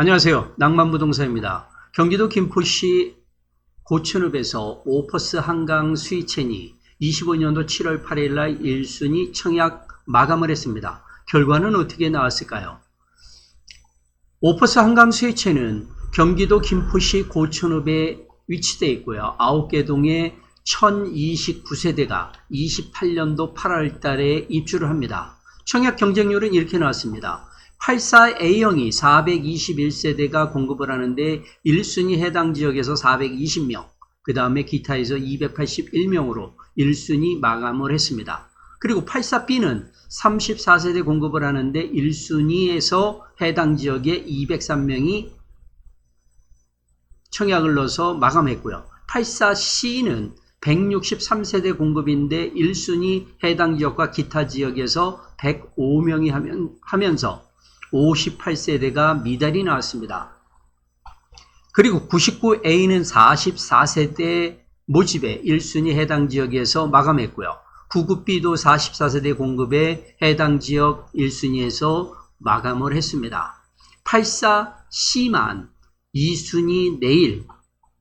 안녕하세요. 낭만부동산입니다. 경기도 김포시 고천읍에서 오퍼스 한강 스위첸이 25년도 7월 8일 날 1순위 청약 마감을 했습니다. 결과는 어떻게 나왔을까요? 오퍼스 한강 스위첸은 경기도 김포시 고천읍에 위치되어 있고요. 9개 동에 1029세대가 28년도 8월 달에 입주를 합니다. 청약 경쟁률은 이렇게 나왔습니다. 84A형이 421세대가 공급을 하는데 1순위 해당 지역에서 420명, 그 다음에 기타에서 281명으로 1순위 마감을 했습니다. 그리고 84B는 34세대 공급을 하는데 1순위에서 해당 지역에 203명이 청약을 넣어서 마감했고요. 84C는 163세대 공급인데 1순위 해당 지역과 기타 지역에서 105명이 하면, 하면서 58세대가 미달이 나왔습니다. 그리고 99A는 44세대 모집에 1순위 해당 지역에서 마감했고요. 99B도 44세대 공급에 해당 지역 1순위에서 마감을 했습니다. 84C만 2순위 내일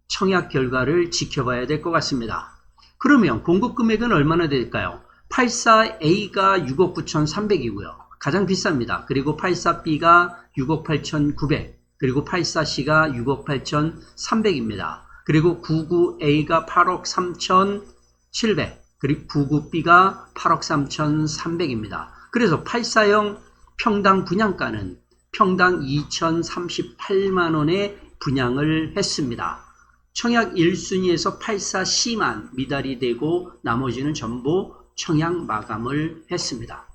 청약 결과를 지켜봐야 될 것 같습니다. 그러면 공급 금액은 얼마나 될까요? 84A가 6억 9,300이고요. 가장 비쌉니다. 그리고 84B가 6억 8,900, 그리고 84C가 6억 8,300입니다. 그리고 99A가 8억 3,700, 그리고 99B가 8억 3,300입니다. 그래서 84형 평당 분양가는 평당 2,038만 원에 분양을 했습니다. 청약 1순위에서 84C만 미달이 되고 나머지는 전부 청약 마감을 했습니다.